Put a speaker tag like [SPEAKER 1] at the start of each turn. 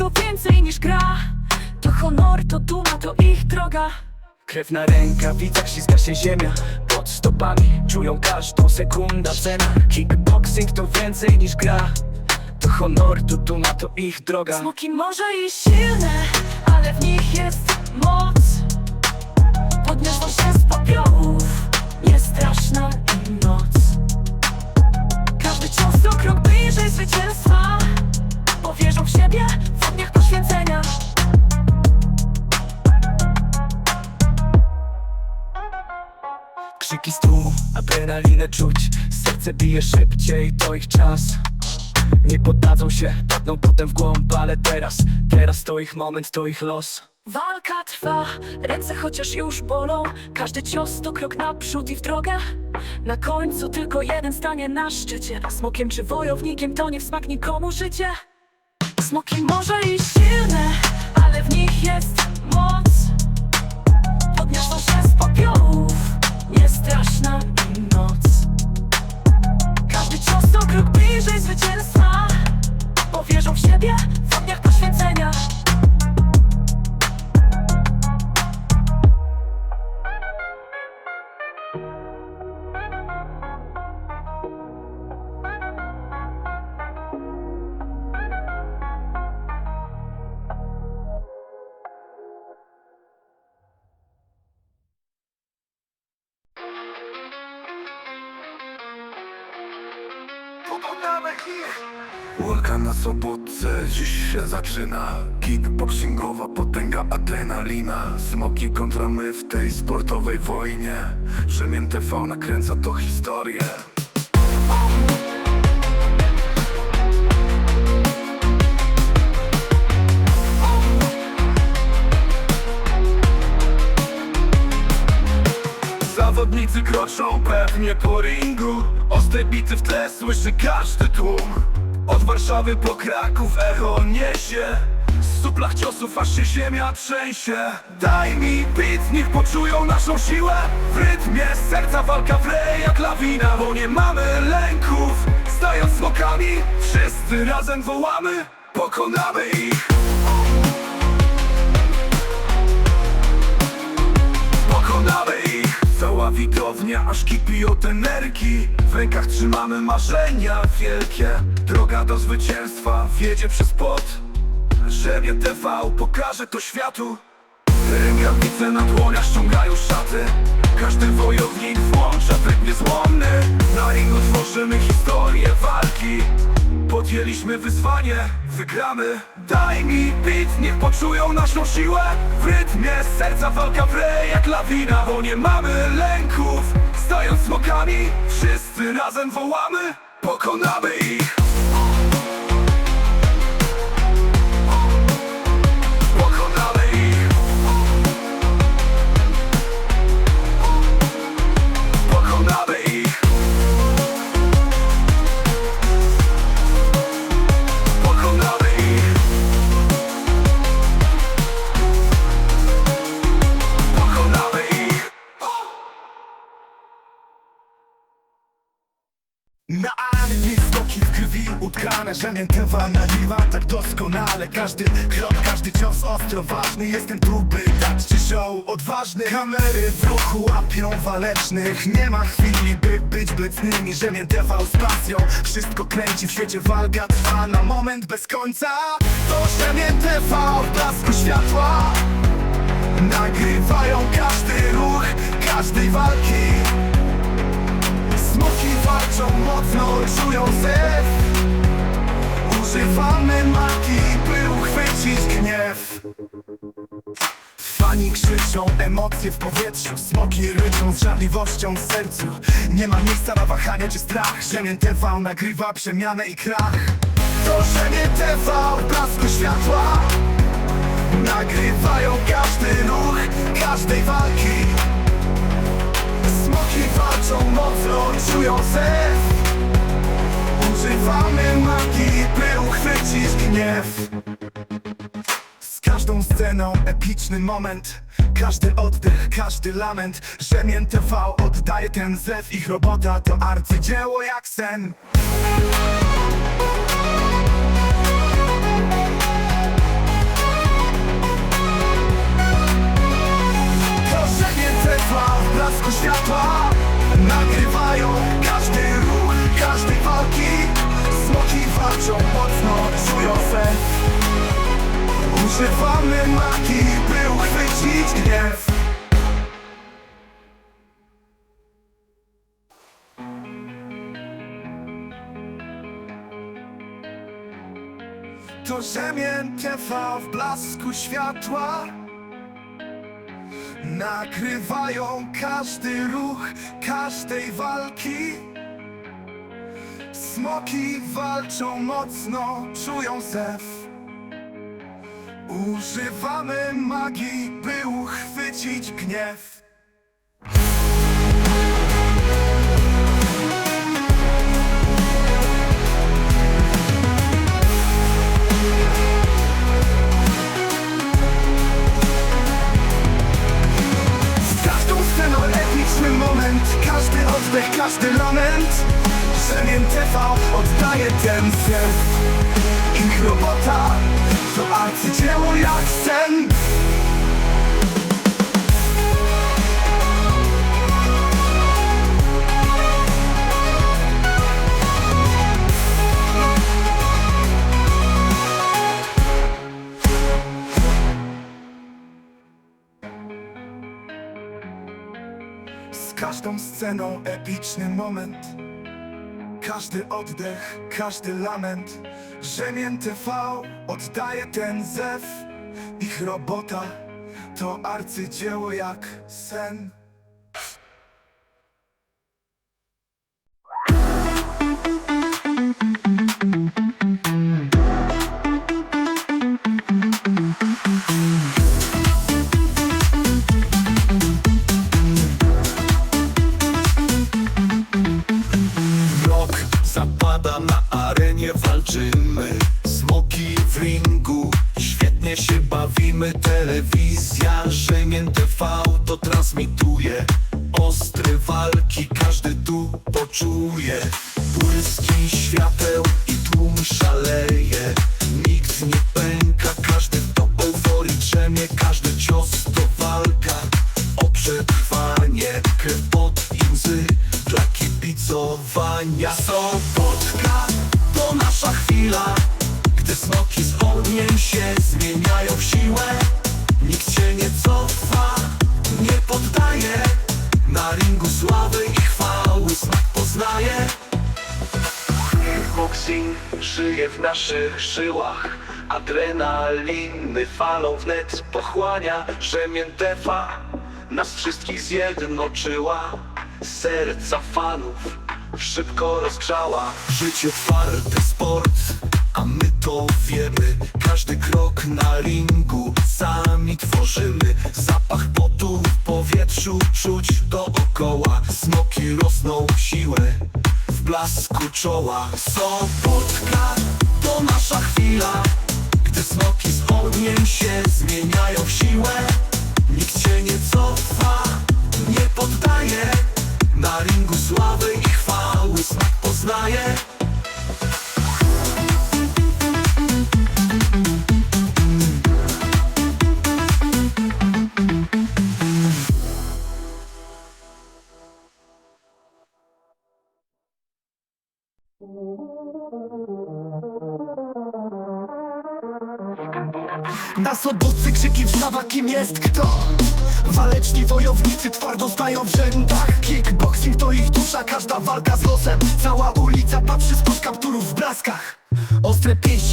[SPEAKER 1] to więcej niż gra. To honor, to duma, to ich droga.
[SPEAKER 2] Krew na rękawicach, ślizga się ziemia. Pod stopami czują każdą sekunda cena. Kickboxing to więcej niż gra. To honor, to duma, to ich droga.
[SPEAKER 1] Smoki może i silne, ale w nich
[SPEAKER 2] Krzyki z tłumu, adrenalinę czuć. Serce bije szybciej, to ich czas. Nie poddadzą się, padną potem w głąb Ale teraz, teraz to ich moment, to ich los.
[SPEAKER 1] Walka trwa, ręce chociaż już bolą. Każdy cios to krok naprzód i w drogę. Na końcu tylko jeden stanie na szczycie. Smokiem czy wojownikiem to nie w smak nikomu życie. Smoki może i silne, ale w nich jest moc. Podniosą się z popiołów, niestraszna im noc
[SPEAKER 3] Walka na sobotce dziś się zaczyna. Kickboxingowa potęga adrenalina. Smoki kontra my w tej sportowej wojnie. Przemian TV nakręca to historię Zawodnicy kroczą pewnie po ringu. Ostre bity w tle słyszy każdy tłum. Od Warszawy po Kraków echo niesie. Z suplach ciosów aż się ziemia trzęsie. Daj mi beat, niech poczują naszą siłę. W rytmie serca walka wre jak lawina Bo nie mamy lęków. Stając smokami Wszyscy razem wołamy Pokonamy ich. Pokonamy widownia aż kipi od energii W rękach trzymamy marzenia wielkie. Droga do zwycięstwa wiedzie przez pot Rzemie TV pokaże to światu. Rękawice na dłoniach ściągają szaty. Każdy wojownik włącza tryb niezłomny. Na ringu tworzymy historię walki. Podjęliśmy wyzwanie, wygramy. Daj mi beat, niech poczują naszą siłę. W rytmie serca walka wre jak lawina Bo nie mamy lęków. Stając smokami, wszyscy razem wołamy. Pokonamy ich
[SPEAKER 4] utkane Żemiętewa naliwa tak doskonale. Każdy krok, każdy cios ostro ważny. Jestem tu by dać ci show odważny. Kamery w ruchu łapią walecznych. Nie ma chwili by być blecnymi Żemiętewa z pasją. Wszystko kręci w świecie walka trwa Na moment bez końca. To Żemiętewa w blasku światła Nagrywają każdy ruch Każdej walki. Smoki walczą mocno, czują zew Używamy magii, by uchwycić gniew. Fani krzyczą, emocje w powietrzu Smoki ryczą z żarliwością w sercu. Nie ma miejsca na wahanie czy strach Ziemię TV nagrywa przemianę i krach. To Ziemię TV blasku światła Nagrywają każdy ruch, każdej walki. Smoki walczą mocno, czują zew. Używamy magii, by wychwycić gniew. Z każdą sceną epiczny moment. Każdy oddech, każdy lament. Rzemien TV oddaje ten zew. Ich robota to arcydzieło jak sen. To Rzemien TV w blasku światła. Używamy magii, by uchwycić gniew. To Rzemień TV w blasku światła. Nagrywają każdy ruch każdej walki. Smoki walczą mocno, czują zew Używamy magii, by uchwycić gniew. Z każdą sceną epiczny moment. Każdy oddech, każdy lament. Rzemień TV oddaje ten sen Ich robota arcydzieło jak sen. Z każdą sceną epiczny moment Każdy oddech, każdy lament. Rzemień TV oddaje ten zew. Ich robota to arcydzieło jak sen
[SPEAKER 5] Smoki w ringu, świetnie się bawimy Telewizja, Rzemień TV to transmituje. Ostre walki, każdy tu poczuje. Błyski świateł i tłum szaleje. Nikt nie pęka, Ringu sławy i chwały smak poznaje. Boxing żyje w naszych żyłach. Adrenaliny falą wnet pochłania Rzemień tefa nas wszystkich zjednoczyła. Serca fanów szybko rozgrzała. Życie twardy sport, a my to wiemy. Każdy krok na ringu sami tworzymy. Zapach potu w powietrzu czuć dookoła. Smoki rosną w siłę w blasku czoła. Sobotka to nasza chwila Gdy smoki z ogniem się zmieniają w siłę. Nikt się nie cofa, nie poddaje. Na ringu sławy i chwały smak poznaje
[SPEAKER 4] Na sobotce krzyki wstawa kim jest kto? Waleczni wojownicy twardo stają w rzędach Kickboxing to ich dusza, każda walka z losem. Cała ulica patrzy spod kapturów w blaskach. Ostre pięści